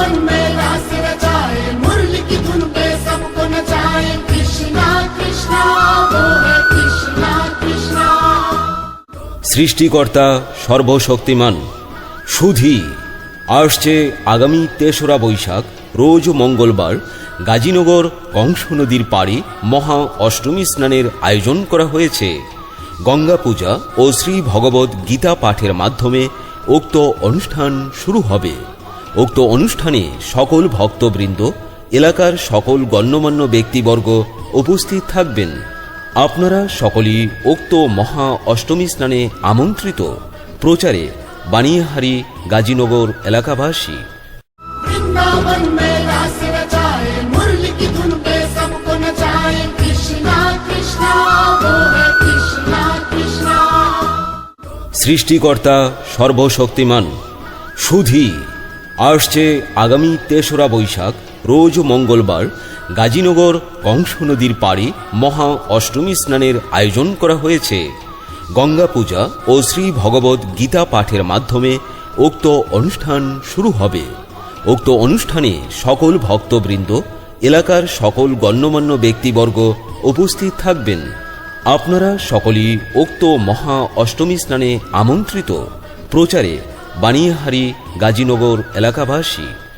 वृंदावन में रास रचाए मुरली की धुन पे सबको नचाए कृष्णा कृष्णा वो है कृष्णा कृष्णा সৃষ্টিকর্তা সর্বশক্তিমান সুধী আসছে আগামী তেসরা বৈশাখ রোজ মঙ্গলবার গাজীনগর কংস নদীর পাড়ে মহা অষ্টমী স্নানের আয়োজন করা হয়েছে গঙ্গা পূজা ও শ্রী ভগবত গীতা পাঠের মাধ্যমে উক্ত অনুষ্ঠান শুরু হবে উক্ত অনুষ্ঠানে সকল ভক্তবৃন্দ এলাকার সকল গণ্যমান্য ব্যক্তিবর্গ উপস্থিত থাকবেন। আপনারা সকলেই উক্ত মহা অষ্টমী স্নানে আমন্ত্রিত। প্রচারে বানিয়াহারি গাজীনগর এলাকাবাসী। সৃষ্টিকর্তা সর্বশক্তিমান সুধী। আসছে আগামী তেসরা বৈশাখ, রোজ মঙ্গলবার, গাজীনগর কংস নদীর পাড়ে মহা অষ্টমী স্নানের আয়োজন করা হয়েছে। গঙ্গা পূজা ও শ্রী ভগবত গীতা পাঠের মাধ্যমে উক্ত অনুষ্ঠান শুরু হবে। উক্ত অনুষ্ঠানে সকল ভক্তবৃন্দ, এলাকার সকল গণ্যমান্য ব্যক্তিবর্গ উপস্থিত থাকবেন। আপনারা সকলেই উক্ত মহা অষ্টমী স্নানে আমন্ত্রিত। প্রচারে বানিয়াহারি গাজীনগর এলাকাবাসী।